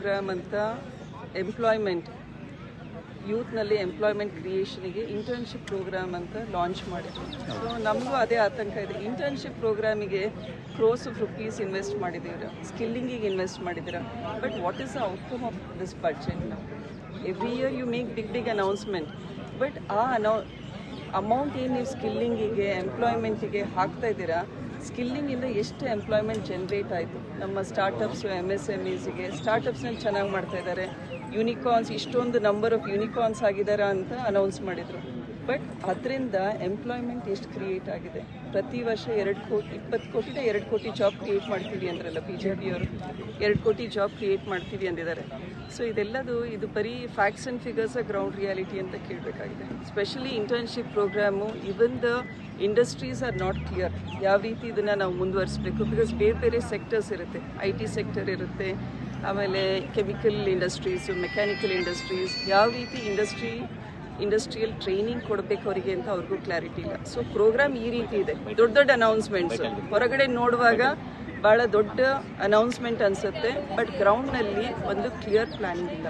Program ಅಂತ employment ಯೂತ್ನಲ್ಲಿ employment ಕ್ರಿಯೇಷನಿಗೆ ಇಂಟರ್ನ್ಶಿಪ್ ಪ್ರೋಗ್ರಾಮ್ ಅಂತ ಲಾಂಚ್ ಮಾಡಿದ್ರು. ಸೊ ನಮಗೂ ಅದೇ ಆತಂಕ ಇದೆ. ಇಂಟರ್ನ್ಶಿಪ್ ಪ್ರೋಗ್ರಾಮಿಗೆ ಕ್ರೋಸ್ ಆಫ್ ರುಪೀಸ್ ಇನ್ವೆಸ್ಟ್ ಮಾಡಿದ್ದೀರ? ಸ್ಕಿಲ್ಲಿಂಗಿಗೆ ಇನ್ವೆಸ್ಟ್ ಮಾಡಿದ್ದೀರಾ? But what is the outcome of this budget every year you make big big announcement but ಆ ಅನೌ ಅಮೌಂಟ್ ಏನು ನೀವು ಸ್ಕಿಲ್ಲಿಂಗಿಗೆ ಎಂಪ್ಲಾಯ್ಮೆಂಟಿಗೆ ಹಾಕ್ತಾ ಇದ್ದೀರಾ? ಸ್ಕಿಲ್ಲಿಂಗಿಂದ ಎಷ್ಟು ಎಂಪ್ಲಾಯ್ಮೆಂಟ್ ಜನ್ರೇಟ್ ಆಯಿತು? ನಮ್ಮ ಸ್ಟಾರ್ಟಪ್ಸು ಎಂ ಎಸ್ ಎಂ ಇಸಿಗೆ ಸ್ಟಾರ್ಟಪ್ಸ್ನಲ್ಲಿ ಚೆನ್ನಾಗಿ ಮಾಡ್ತಾ ಇದ್ದಾರೆ ಯೂನಿಕಾರ್ನ್ಸ್ ಇಷ್ಟೊಂದು ನಂಬರ್ ಆಫ್ ಯೂನಿಕಾರ್ನ್ಸ್ ಆಗಿದ್ದಾರೆ ಅಂತ ಅನೌನ್ಸ್ ಮಾಡಿದರು. ಬಟ್ ಅದರಿಂದ ಎಂಪ್ಲಾಯ್ಮೆಂಟ್ ಎಷ್ಟು ಕ್ರಿಯೇಟ್ ಆಗಿದೆ? ಪ್ರತಿ ವರ್ಷ ಎರಡು ಕೋಟಿ ಇಪ್ಪತ್ತು ಕೋಟಿನ ಎರಡು ಕೋಟಿ ಜಾಬ್ ಕ್ರಿಯೇಟ್ ಮಾಡ್ತೀವಿ ಅಂದ್ರಲ್ಲ ಬಿ ಜೆ ಪಿಯವರು ಎರಡು ಕೋಟಿ ಜಾಬ್ ಕ್ರಿಯೇಟ್ ಮಾಡ್ತೀವಿ ಅಂದಿದ್ದಾರೆ. ಸೊ ಇದೆಲ್ಲದು, ಇದು ಬರೀ facts and figures ground reality ಅಂತ ಕೇಳಬೇಕಾಗಿದೆ. Specially internship programme even the industries are not clear ಯಾವ ರೀತಿ ಇದನ್ನು ನಾವು ಮುಂದುವರಿಸಬೇಕು? ಬಿಕಾಸ್ ಬೇರೆ ಬೇರೆ ಸೆಕ್ಟರ್ಸ್ ಇರುತ್ತೆ. ಐ ಟಿ ಸೆಕ್ಟರ್ ಇರುತ್ತೆ. ಆಮೇಲೆ ಕೆಮಿಕಲ್ ಇಂಡಸ್ಟ್ರೀಸು ಮೆಕ್ಯಾನಿಕಲ್ ಇಂಡಸ್ಟ್ರೀಸ್ ಯಾವ ರೀತಿ ಇಂಡಸ್ಟ್ರಿ ಇಂಡಸ್ಟ್ರಿಯಲ್ ಟ್ರೈನಿಂಗ್ ಕೊಡಬೇಕು ಅವರಿಗೆ ಅಂತ ಅವ್ರಿಗೂ ಕ್ಲಾರಿಟಿ ಇಲ್ಲ. ಸೊ ಪ್ರೋಗ್ರಾಮ್ ಈ ರೀತಿ ಇದೆ. ದೊಡ್ಡ ದೊಡ್ಡ ಅನೌನ್ಸ್ಮೆಂಟ್ಸ್ ಹೊರಗಡೆ ನೋಡುವಾಗ ಭಾಳ ದೊಡ್ಡ ಅನೌನ್ಸ್ಮೆಂಟ್ ಅನಿಸುತ್ತೆ. ಬಟ್ ಗ್ರೌಂಡ್ನಲ್ಲಿ ಒಂದು ಕ್ಲಿಯರ್ ಪ್ಲಾನಿಂಗ್ ಇಲ್ಲ.